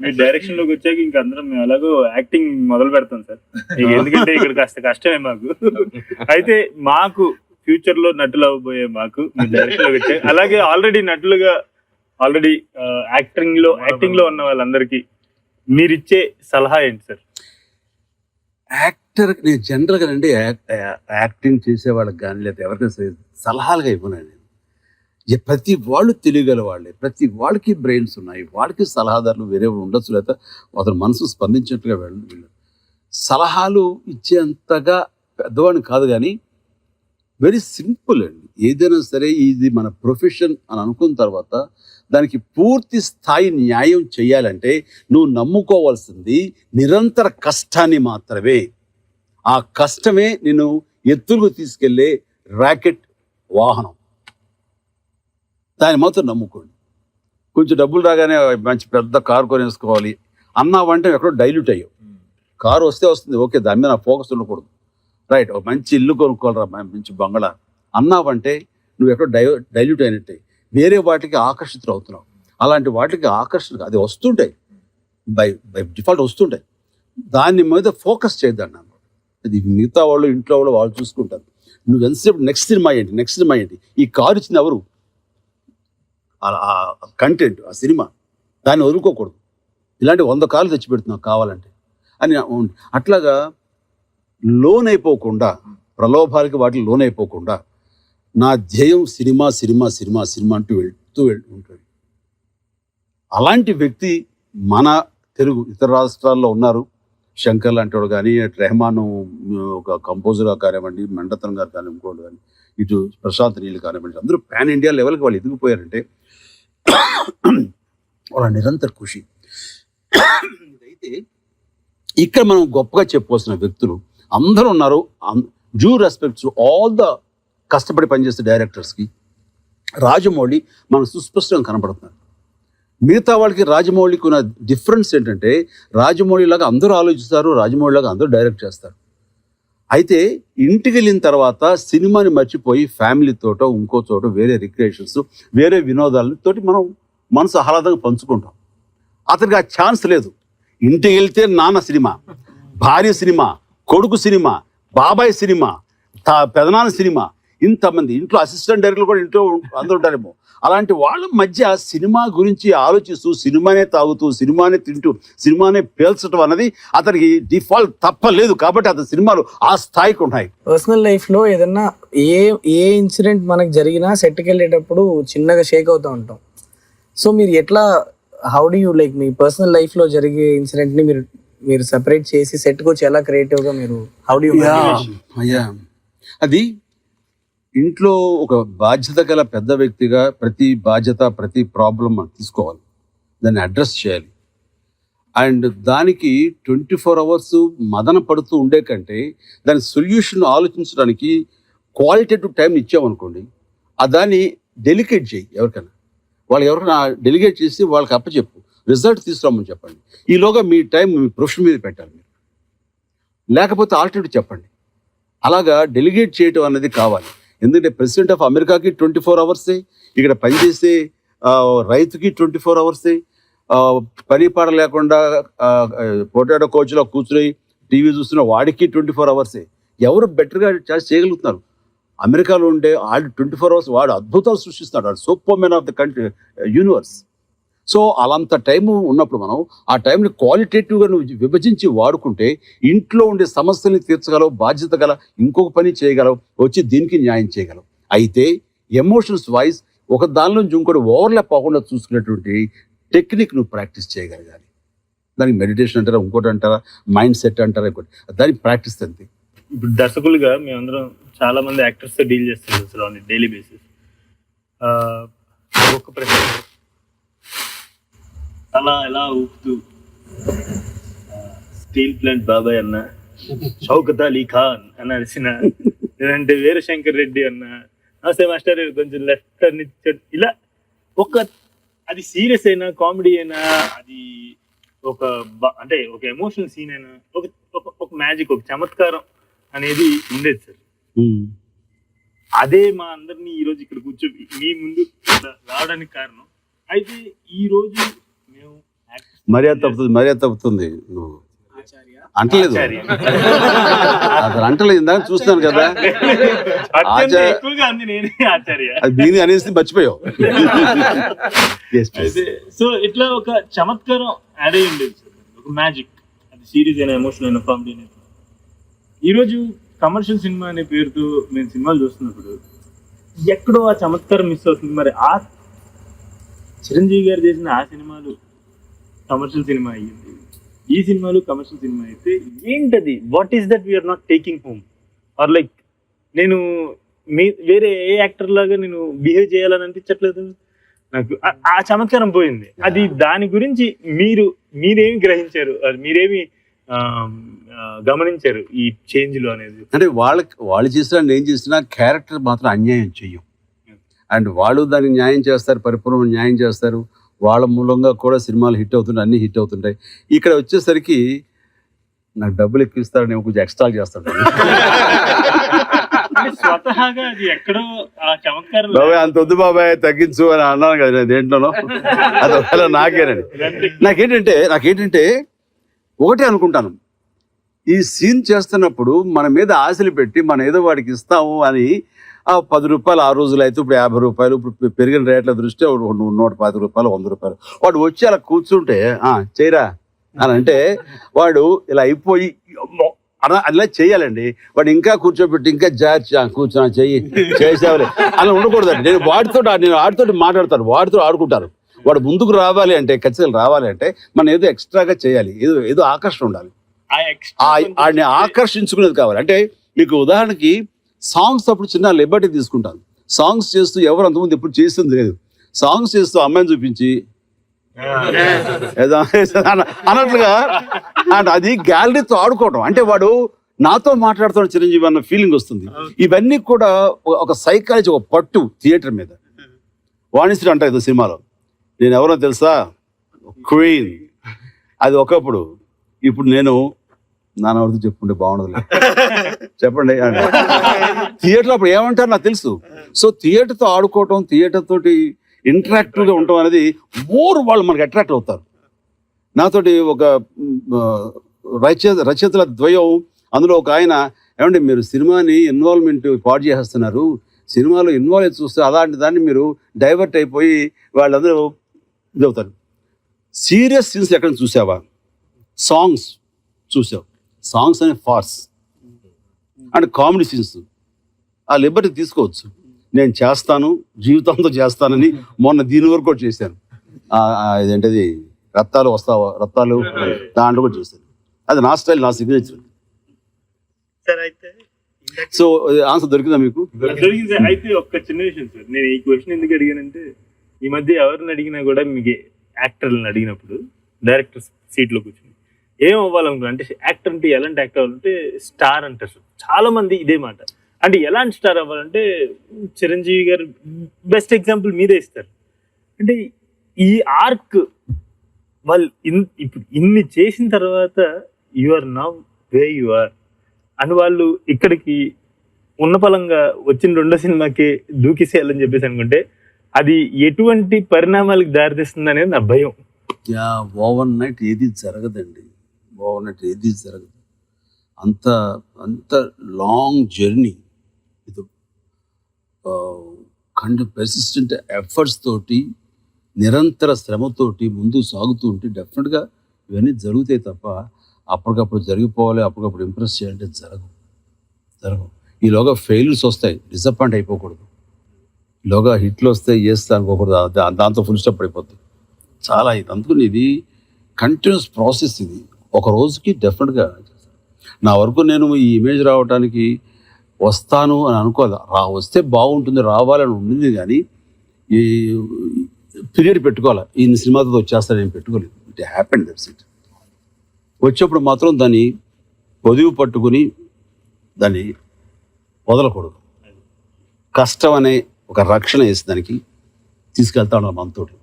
మీ డైరెక్షన్లోకి వచ్చాక ఇంక అందరం మేము ఎలాగో యాక్టింగ్ మొదలు పెడతాం సార్. ఎందుకంటే ఇక్కడ కాస్త కష్టమే మాకు. అయితే మాకు ఫ్యూచర్లో నటులు అవ్వబోయే మాకు మీ డైరెక్షన్లోకి వచ్చాక అలాగే ఆల్రెడీ నటులుగా ఆల్రెడీ యాక్టింగ్లో యాక్టింగ్లో ఉన్న వాళ్ళందరికీ మీరిచ్చే సలహా ఏంటి సార్? యాక్టర్ నేను జనరల్గా అండి యాక్టింగ్ చేసే వాళ్ళకి కానీ లేదా ఎవరికైనా సలహాలుగా ఇవ్వనండి. ప్రతి వాళ్ళు తెలియగల వాళ్ళే. ప్రతి వాళ్ళకి బ్రెయిన్స్ ఉన్నాయి. వాళ్ళకి సలహాదారులు వేరే ఉండొచ్చు లేదా అతను మనసు స్పందించినట్టుగా వెళ్ళ వీళ్ళు. సలహాలు ఇచ్చేంతగా పెద్దవాడిని కాదు కానీ వెరీ సింపుల్ అండి. ఏదైనా సరే ఇది మన ప్రొఫెషన్ అని అనుకున్న తర్వాత దానికి పూర్తి స్థాయి న్యాయం చేయాలంటే నువ్వు నమ్ముకోవాల్సింది నిరంతర కష్టాన్ని మాత్రమే. ఆ కష్టమే నేను ఎత్తులకు తీసుకెళ్ళే ర్యాకెట్ వాహనం. దాన్ని మాత్రం నమ్ముకోండి. కొంచెం డబ్బులు రాగానే మంచి పెద్ద కారు కొనేసుకోవాలి. అన్నావంటే ఎక్కడో డైల్యూట్ అయ్యావు. కారు వస్తే వస్తుంది. ఓకే దాని మీద నా ఫోకస్ ఉండకూడదు. రైట్ ఒక మంచి ఇల్లు కొనుక్కోవాలరా మంచి బంగళా అన్నావంటే నువ్వు ఎక్కడో డై డైల్యూట్ అయినట్టే. వేరే వాటికి ఆకర్షితులు అవుతున్నావు. అలాంటి వాటికి ఆకర్షణ అది వస్తుంటాయి. బై బై డిఫాల్ట్ వస్తుంటాయి. దాని మీద ఫోకస్ చేద్దాం నన్ను. అది మిగతా వాళ్ళు ఇంట్లో వాళ్ళు వాళ్ళు చూసుకుంటారు. నువ్వు ఎంతసేపు నెక్స్ట్ సినిమా ఏంటి? నెక్స్ట్ సినిమా ఏంటి? ఈ కారు ఇచ్చిన ఎవరు? ఆ కంటెంట్ ఆ సినిమా దాన్ని వదులుకోకూడదు. ఇలాంటి వంద కాలు తెచ్చి పెడుతున్నావు కావాలంటే. అని అట్లాగా లోన్ అయిపోకుండా ప్రలోభాలకి వాటికి లోన్ అయిపోకుండా నా ధ్యేయం సినిమా సినిమా సినిమా సినిమా అంటూ వెళ్తూ వెళ్తూ ఉంటాడు అలాంటి వ్యక్తి మన తెలుగు ఇతర రాష్ట్రాల్లో ఉన్నారు. శంకర్ లాంటివాడు కానీ రెహమాను ఒక కంపోజర్ కానివ్వండి మండతన్ గారు కానివ్వండి ఇంకోటి కానీ ఇటు ప్రశాంత్ నీళ్ళు కానివ్వండి అందరూ పాన్ ఇండియా లెవెల్కి వాళ్ళు ఎదిగిపోయారంటే వాళ్ళ నిరంతర కృషి. ఇదైతే ఇక్కడ మనం గొప్పగా చెప్పవలసిన వ్యక్తులు అందరూ ఉన్నారు. డ్యూ రెస్పెక్ట్స్ ఆల్ ద కష్టపడి పనిచేసే డైరెక్టర్స్కి రాజమౌళి మన సుస్పష్టంగా కనబడుతున్నారు. మిగతా వాళ్ళకి రాజమౌళికి ఉన్న డిఫరెన్స్ ఏంటంటే రాజమౌళిలాగా అందరూ ఆలోచిస్తారు రాజమౌళిలాగా అందరూ డైరెక్ట్ చేస్తారు. అయితే ఇంటికి వెళ్ళిన తర్వాత సినిమాని మర్చిపోయి ఫ్యామిలీతోటో ఇంకో చోట వేరే రిక్రియేషన్స్ వేరే వినోదాలతోటి మనం మనసు ఆహ్లాదంగా పంచుకుంటాం. అతనికి ఆ ఛాన్స్ లేదు. ఇంటికి వెళ్తే నాన్న సినిమా భార్య సినిమా కొడుకు సినిమా బాబాయ్ సినిమా తా పెదనాన్న సినిమా ఇంతమంది ఇంట్లో అసిస్టెంట్ డైరెక్టర్లు కూడా ఇంట్లో అందరూ ఉంటారేమో. అలాంటి వాళ్ళ మధ్య సినిమా గురించి ఆలోచిస్తూ సినిమానే తాగుతూ సినిమానే తింటూ సినిమానే పేల్చడం అన్నది అతనికి డిఫాల్ట్ తప్పలేదు కాబట్టి అతని సినిమాలు ఆ స్థాయికి ఉన్నాయి. పర్సనల్ లైఫ్లో ఏదన్నా ఏ ఏ ఇన్సిడెంట్ మనకు జరిగినా సెట్కి వెళ్ళేటప్పుడు చిన్నగా షేక్ అవుతూ ఉంటాం. సో మీరు ఎట్లా హౌ డు యూ లైక్ మీ పర్సనల్ లైఫ్లో జరిగే ఇన్సిడెంట్ని మీరు మీరు సెపరేట్ చేసి సెట్కి వచ్చి ఎలా క్రియేటివ్గా మీరు హౌ డు యూ అయ్యా అది ఇంట్లో ఒక బాధ్యత గల పెద్ద వ్యక్తిగా ప్రతి బాధ్యత ప్రతి ప్రాబ్లం మనం తీసుకోవాలి. దాన్ని అడ్రస్ చేయాలి. అండ్ దానికి ట్వంటీ ఫోర్ అవర్స్ మదన పడుతూ ఉండే కంటే దాని సొల్యూషన్ ఆలోచించడానికి క్వాలిటేటివ్ టైం ఇచ్చామనుకోండి ఆ దాన్ని డెలికేట్ చేయి ఎవరికైనా. వాళ్ళు ఎవరికైనా డెలిగేట్ చేసి వాళ్ళకి అప్పచెప్పు. రిజల్ట్ తీసుకురామని చెప్పండి. ఈలోగా మీ టైం మీ ప్రొఫెషన్ మీద పెట్టాలి మీరు. లేకపోతే ఆల్టర్నేటివ్ చెప్పండి. అలాగా డెలిగేట్ చేయటం అనేది కావాలి. ఎందుకంటే ప్రెసిడెంట్ ఆఫ్ అమెరికాకి ట్వంటీ ఫోర్ అవర్సే ఇక్కడ పనిచేసే రైతుకి ట్వంటీ ఫోర్ అవర్సే పని పాట లేకుండా పొటాటో కోచ్లో కూర్చుని టీవీ చూస్తున్న వాడికి ట్వంటీ ఫోర్ అవర్సే. ఎవరు బెటర్గా చార్జ్ చేయగలుగుతున్నారు? అమెరికాలో ఉండే ఆడు ట్వంటీ ఫోర్ అవర్స్ వాడు అద్భుతాలు సృష్టిస్తున్నాడు. వాడు superman of the country universe. So అలాంత time ఉన్నప్పుడు మనం ఆ టైంని క్వాలిటేటివ్గా నువ్వు విభజించి వాడుకుంటే ఇంట్లో ఉండే సమస్యల్ని తీర్చగలవు బాధ్యత గల ఇంకొక పని చేయగలవు వచ్చి దీనికి న్యాయం చేయగలవు. అయితే ఎమోషన్స్ వాయిస్ ఒక దాని నుంచి ఇంకోటి ఓవర్లాప్ అవ్వకుండా చూసుకునేటువంటి టెక్నిక్ నువ్వు ప్రాక్టీస్ చేయగలగాలి. దానికి మెడిటేషన్ అంటారా ఇంకోటి అంటారా మైండ్ సెట్ అంటారా ఇంకోటి దానికి ప్రాక్టీస్ అంతే. ఇప్పుడు దర్శకులుగా మేమందరం చాలా మంది యాక్టర్స్తో డీల్ చేస్తున్నాం అసలు ఆన్ డైలీ బేసిస్ ఒక్క ప్రశ్న అలా ఎలా ఊపుతూ స్టీల్ ప్లాంట్ బాబాయ్ అన్న షౌకత్ అలీ ఖాన్ అని అరిసిన లేదంటే వీరశంకర్ రెడ్డి అన్న నమస్తే మాస్టర్ కొంచెం లెఫ్ట్ అని ఇలా ఒక అది సీరియస్ అయినా కామెడీ అయినా అది ఒక అంటే ఒక ఎమోషనల్ సీన్ అయినా ఒక ఒక- మ్యాజిక్ ఒక చమత్కారం అనేది ఉండేది సార్. అదే మా అందరినీ ఈ రోజు ఇక్కడ కూర్చో మీ ముందు రావడానికి కారణం. అయితే ఈ రోజు మర్యాద తప్పుతుంది మర్యాద తప్పుతుంది. నువ్వు. అంటలేదు. అసలు అంటలేదు ఇందాక చూస్తున్నాను కదా. అంది నేనే ఆచార్య. అది దీని అనేసి మర్చిపోయావు. సో ఇట్లా ఒక చమత్కారం యాడ్ అయ్యి ఉండేది సార్. ఒక మ్యాజిక్ అది సీరియస్ అయినా ఎమోషనల్ అయినా కామెడీ అయినా. ఈరోజు కమర్షియల్ సినిమా అనే పేరుతో మేము సినిమాలు చూస్తున్నప్పుడు ఎక్కడో ఆ చమత్కారం మిస్ అవుతుంది. మరి ఆ చిరంజీవి గారు చేసిన ఆ సినిమాలు కమర్షియల్ సినిమా అయ్యింది. ఈ సినిమాలు కమర్షియల్ సినిమా అయితే ఏంటది? What is that we are not taking home or like నేను మీ వేరే ఏ యాక్టర్ లాగా నేను బిహేవ్ చేయాలని అనిపించట్లేదు? నాకు ఆ- చమత్కారం పోయింది. అది దాని గురించి మీరు మీరేమి గ్రహించారు? అది మీరేమి గమనించారు ఈ చేంజ్లో అనేది? అంటే వాళ్ళకి వాళ్ళు చేసినా నేను చేసినా క్యారెక్టర్ మాత్రం అన్యాయం చెయ్యం. అండ్ వాళ్ళు దానికి న్యాయం చేస్తారు పరిపూర్ణ న్యాయం చేస్తారు. వాళ్ళ మూలంగా కూడా సినిమాలు హిట్ అవుతుంటాయి అన్ని హిట్ అవుతుంటాయి. ఇక్కడ వచ్చేసరికి నాకు డబ్బులు ఎక్కిస్తారని కొంచెం ఎక్స్ట్రా చేస్తాడు. అంటే స్వతహాగా అది ఎక్కడో ఆ చమత్కారం బాబాయ్ అంత వద్దు బాబాయ్ తగ్గించు అని అన్నాను కదా నేను దేంట్లోనో. అది ఒకవేళ నాకేనండి నాకేంటంటే నాకేంటంటే ఒకటే అనుకుంటాను. ఈ సీన్ చేస్తున్నప్పుడు మన మీద ఆశలు పెట్టి మనం ఏదో వాడికి ఇస్తాము అని పది రూపాయలు ఆ రోజులు అయితే ఇప్పుడు యాభై రూపాయలు ఇప్పుడు పెరిగిన రేట్ల దృష్ట్యా నూట పది రూపాయలు వంద రూపాయలు. వాడు వచ్చి అలా కూర్చుంటే "ఆ, చేయరా అని అంటే వాడు ఇలా అయిపోయి అలా చేయాలండి. వాడు ఇంకా కూర్చోబెట్టి ఇంకా జార్చి "ఆ, కూర్చో చెయ్యి చేసేవాళ్ళు. అలా ఉండకూడదండి. నేను వాడితో నేను వాడితో మాట్లాడతాను వాడితో ఆడుకుంటాను. వాడు ముందుకు రావాలి అంటే ఖచ్చితంగా రావాలి అంటే మనం ఏదో ఎక్స్ట్రాగా చేయాలి. ఏదో ఏదో ఆకర్షణ ఉండాలి. ఆకర్షించుకునేది కావాలి. అంటే మీకు ఉదాహరణకి సాంగ్స్ అప్పుడు చిన్న లిబర్టీ తీసుకుంటాను సాంగ్స్ చేస్తూ ఎవరు అంతకుముందు ఎప్పుడు చేసింది లేదు. సాంగ్స్ చేస్తూ అమ్మాయిని చూపించి అన్నట్లుగా అంటే అది గ్యాలరీతో ఆడుకోవడం అంటే వాడు నాతో మాట్లాడుతున్న చిరంజీవి అన్న ఫీలింగ్ వస్తుంది. ఇవన్నీ కూడా ఒక- సైకాలజీ ఒక పట్టు థియేటర్ మీద. వాణిశ్రీ అంటారు ఏదో సినిమాలో నేను ఎవరో తెలుసా? క్వీన్ అది ఒకప్పుడు. ఇప్పుడు నేను నాన్న వరకు చెప్పుకుంటే బాగుండదు చెప్పండి. థియేటర్ అప్పుడు ఏమంటారు నాకు తెలుసు. సో థియేటర్తో ఆడుకోవటం థియేటర్ తోటి ఇంటరాక్టివ్గా ఉండటం అనేది మోర్ వాళ్ళు మనకి అట్రాక్ట్ అవుతారు. నాతోటి ఒక రచయిత రచయితల ద్వయం అందులో ఒక ఆయన ఏమంటే మీరు సినిమాని ఇన్వాల్వ్మెంట్ పాడు చేసేస్తున్నారు. సినిమాలో ఇన్వాల్వ్ అయితే చూస్తే అలాంటి దాన్ని మీరు డైవర్ట్ అయిపోయి వాళ్ళందరూ ఇదవుతారు సీరియస్ సీన్స్ ఎక్కడ చూసావా? సాంగ్స్ చూసావు. సాంగ్స్ అనే ఫార్స్ అండ్ కామెడీ సీన్స్ ఆ లిబర్టీ తీసుకోవచ్చు. నేను చేస్తాను జీవితంతో చేస్తానని మొన్న దీని వరకు కూడా చేశాను. ఇదేంటది? రత్తాలు వస్తావా? రత్తాలు? దాంట్లో కూడా చేశాను. అది నా స్టైల్ నా సిగ్నేచర్ సో ఆన్సర్ దొరికిందా మీకు? దొరికింది. సార్. అయితే ఒక్క చిన్న విషయం సార్. నేను ఈ క్వశ్చన్ ఎందుకు అడిగానంటే ఈ మధ్య ఎవరిని అడిగినా కూడా మీకు యాక్టర్లను అడిగినప్పుడు డైరెక్టర్ సీట్లో కూర్చుని. ఏం అవ్వాలనుకున్నా అంటే యాక్టర్ అంటే ఎలాంటి యాక్టర్ అవ్వాలంటే స్టార్ అంటారు. సార్. చాలా మంది ఇదే మాట. అంటే ఎలాంటి స్టార్ అవ్వాలంటే చిరంజీవి గారు బెస్ట్ ఎగ్జాంపుల్ మీరే ఇస్తారు. అంటే ఈ ఆర్క్ వాళ్ళు ఇన్ ఇప్పుడు ఇన్ని చేసిన తర్వాత you are now way you are అని వాళ్ళు ఇక్కడికి ఉన్న పలంగా వచ్చిన రెండో సినిమాకి దూకిసేయాలని చెప్పేసి అనుకుంటే అది ఎటువంటి పరిణామాలకు దారితీస్తుంది అనేది నా భయం. యా ఓవర్ నైట్ ఏది జరగదండి. బాగున్నట్టు ఏది జరగదు. అంత అంత లాంగ్ జర్నీ ఇది. కండ్ పెర్సిస్టెంట్ ఎఫర్ట్స్ తోటి నిరంతర శ్రమతోటి ముందు సాగుతూ ఉంటే డెఫినెట్గా ఇవన్నీ జరుగుతాయి తప్ప అప్పటికప్పుడు జరిగిపోవాలి అప్పటికప్పుడు ఇంప్రెస్ చేయాలంటే జరగవు. జరగవు. ఈలోగా ఫెయిల్స్ వస్తాయి. డిసప్పాయింట్ అయిపోకూడదు. ఈలోగా హిట్లు వస్తే చేస్తా అనుకోకూడదు. దాంతో ఫుల్ స్టాప్ పడిపోతుంది చాలా ఇది. అందుకని ఇది కంటిన్యూస్ ప్రాసెస్ ఇది. ఒక రోజుకి డెఫినెట్గా నా వరకు నేను ఈ ఇమేజ్ రావడానికి వస్తాను అని అనుకోదా రా వస్తే బాగుంటుంది రావాలని ఉండింది కానీ ఈ పీరియడ్ పెట్టుకోవాలి ఈ సినిమాతో వచ్చేస్తాను పెట్టుకోలేదు. ఇట్ హ్యాపెన్ దట్స్ ఇట్ వచ్చేప్పుడు మాత్రం దాన్ని పొదువు పట్టుకుని దాన్ని వదలకూడదు. కష్టం అనే ఒక రక్షణ వేసి దానికి తీసుకెళ్తా ఉన్నాం మనతోటి